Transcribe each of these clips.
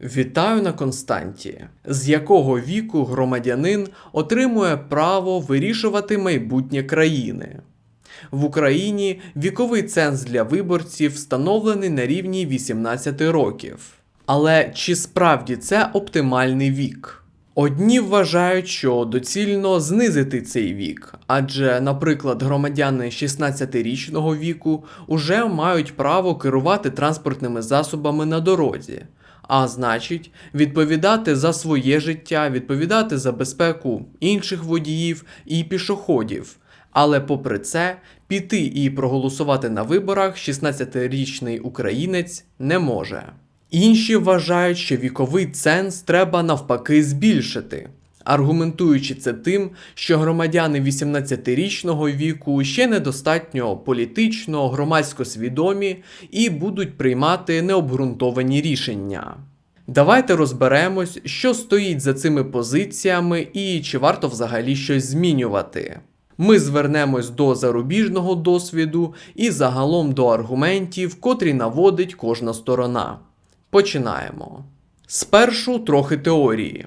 Вітаю на Константі. З якого віку громадянин отримує право вирішувати майбутнє країни? В Україні віковий ценз для виборців встановлений на рівні 18 років. Але чи справді це оптимальний вік? Одні вважають, що доцільно знизити цей вік, адже, наприклад, громадяни 16-річного віку уже мають право керувати транспортними засобами на дорозі, а значить, відповідати за своє життя, відповідати за безпеку інших водіїв і пішоходів. Але попри це, піти і проголосувати на виборах 16-річний українець не може. Інші вважають, що віковий ценз треба навпаки збільшити, аргументуючи це тим, що громадяни 18-річного віку ще недостатньо політично, громадсько свідомі і будуть приймати необґрунтовані рішення. Давайте розберемось, що стоїть за цими позиціями і чи варто взагалі щось змінювати. Ми звернемось до зарубіжного досвіду і загалом до аргументів, котрі наводить кожна сторона. Починаємо. Спершу трохи теорії.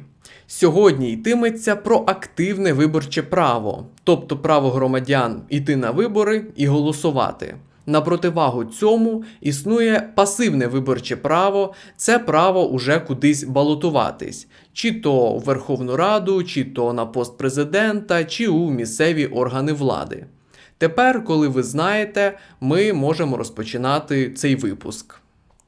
Сьогодні йтиметься про активне виборче право, тобто право громадян йти на вибори і голосувати. На противагу цьому існує пасивне виборче право, це право уже кудись балотуватись, чи то в Верховну Раду, чи то на пост президента, чи у місцеві органи влади. Тепер, коли ви знаєте, ми можемо розпочинати цей випуск.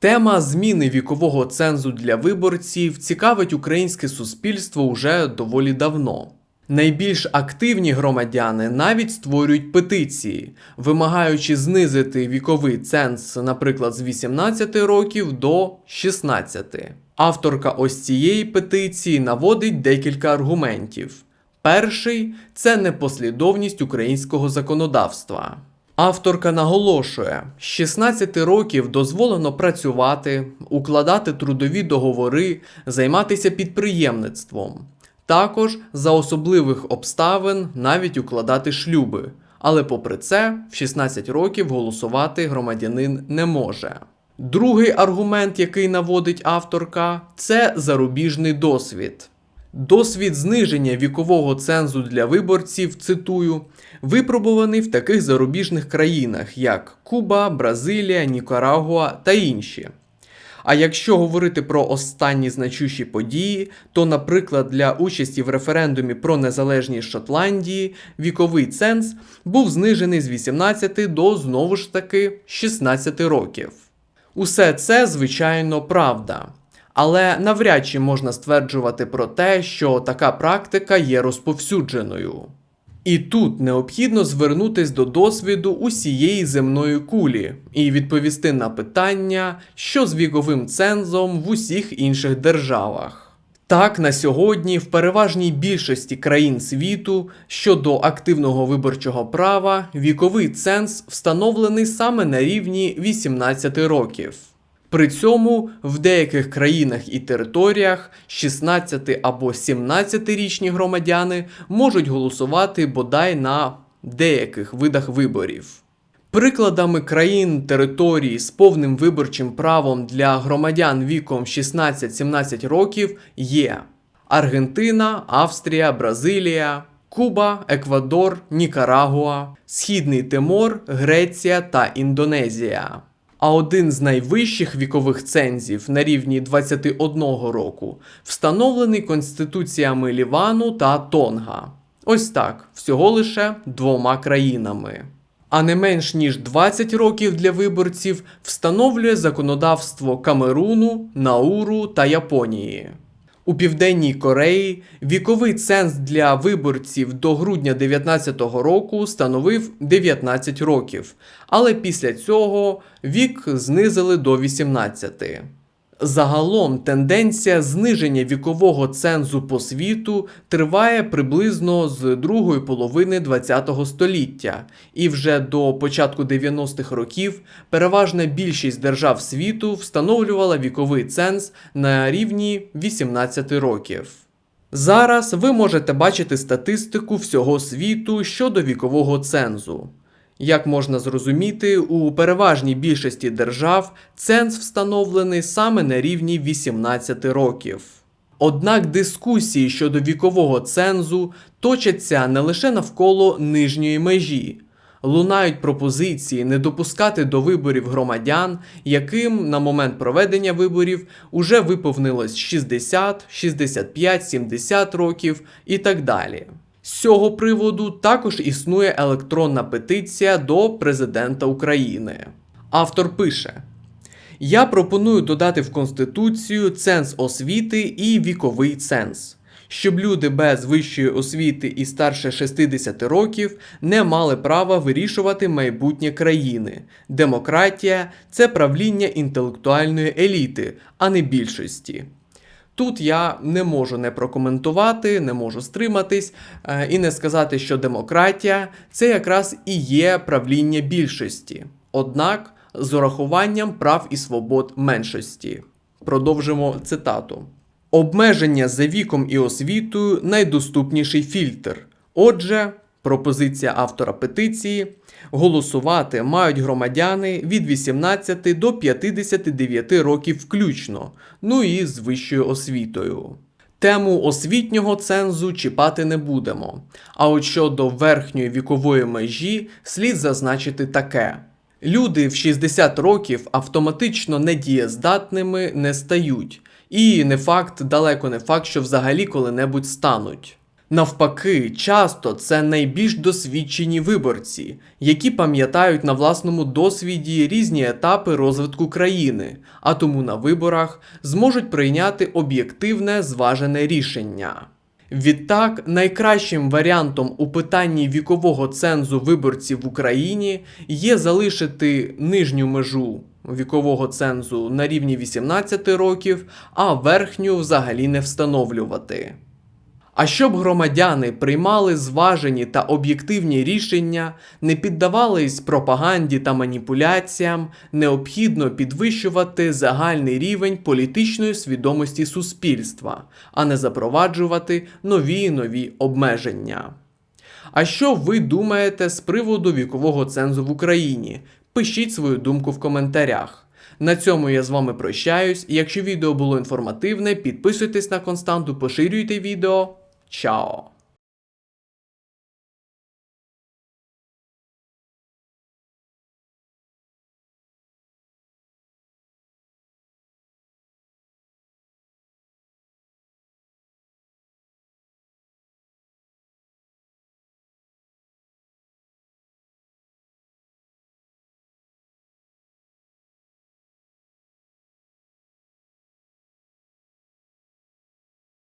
Тема зміни вікового цензу для виборців цікавить українське суспільство уже доволі давно. Найбільш активні громадяни навіть створюють петиції, вимагаючи знизити віковий ценз, наприклад, з 18 років до 16. Авторка ось цієї петиції наводить декілька аргументів. Перший це непослідовність українського законодавства. Авторка наголошує, з 16 років дозволено працювати, укладати трудові договори, займатися підприємництвом. Також за особливих обставин навіть укладати шлюби. Але попри це, в 16 років голосувати громадянин не може. Другий аргумент, який наводить авторка, це зарубіжний досвід. Досвід зниження вікового цензу для виборців, цитую, випробуваний в таких зарубіжних країнах, як Куба, Бразилія, Нікарагуа та інші. А якщо говорити про останні значущі події, то, наприклад, для участі в референдумі про незалежність Шотландії віковий ценз був знижений з 18 до знову ж таки 16 років. Усе це, звичайно, правда. Але навряд чи можна стверджувати про те, що така практика є розповсюдженою. І тут необхідно звернутись до досвіду усієї земної кулі і відповісти на питання, що з віковим цензом в усіх інших державах. Так, на сьогодні в переважній більшості країн світу щодо активного виборчого права віковий ценз встановлений саме на рівні 18 років. При цьому в деяких країнах і територіях 16 або 17-річні громадяни можуть голосувати бодай на деяких видах виборів. Прикладами країн територій з повним виборчим правом для громадян віком 16-17 років є Аргентина, Австрія, Бразилія, Куба, Еквадор, Нікарагуа, Східний Тимор, Греція та Індонезія. А один з найвищих вікових цензів на рівні 21 року встановлений конституціями Лівану та Тонга. Ось так, всього лише двома країнами. А не менш ніж 20 років для виборців встановлює законодавство Камеруну, Науру та Японії. У Південній Кореї віковий ценз для виборців до грудня 2019 року становив 19 років, але після цього вік знизили до 18. Загалом тенденція зниження вікового цензу по світу триває приблизно з другої половини ХХ століття, і вже до початку 90-х років переважна більшість держав світу встановлювала віковий ценз на рівні 18 років. Зараз ви можете бачити статистику всього світу щодо вікового цензу. Як можна зрозуміти, у переважній більшості держав ценз встановлений саме на рівні 18 років. Однак дискусії щодо вікового цензу точаться не лише навколо нижньої межі. Лунають пропозиції не допускати до виборів громадян, яким на момент проведення виборів уже виповнилось 60, 65, 70 років і так далі. З цього приводу також існує електронна петиція до президента України. Автор пише: Я пропоную додати в Конституцію ценз освіти і віковий ценз, щоб люди без вищої освіти і старше 60 років не мали права вирішувати майбутнє країни. Демократія це правління інтелектуальної еліти, а не більшості. Тут я не можу не прокоментувати, не можу стриматись е, і не сказати, що демократія це якраз і є правління більшості, однак з урахуванням прав і свобод меншості. Продовжимо цитату. Обмеження за віком і освітою найдоступніший фільтр. Отже, пропозиція автора петиції голосувати мають громадяни від 18 до 59 років включно, ну і з вищою освітою. Тему освітнього цензу чіпати не будемо. А от щодо верхньої вікової межі слід зазначити таке: люди в 60 років автоматично недієздатними не стають, і не факт, далеко не факт, що взагалі коли-небудь стануть. Навпаки, часто це найбільш досвідчені виборці, які пам'ятають на власному досвіді різні етапи розвитку країни, а тому на виборах зможуть прийняти об'єктивне зважене рішення. Відтак, найкращим варіантом у питанні вікового цензу виборців в Україні є залишити нижню межу вікового цензу на рівні 18 років, а верхню взагалі не встановлювати. А щоб громадяни приймали зважені та об'єктивні рішення, не піддавались пропаганді та маніпуляціям, необхідно підвищувати загальний рівень політичної свідомості суспільства, а не запроваджувати нові і нові обмеження. А що ви думаєте з приводу вікового цензу в Україні? Пишіть свою думку в коментарях. На цьому я з вами прощаюсь. Якщо відео було інформативне, підписуйтесь на константу, поширюйте відео. 笑。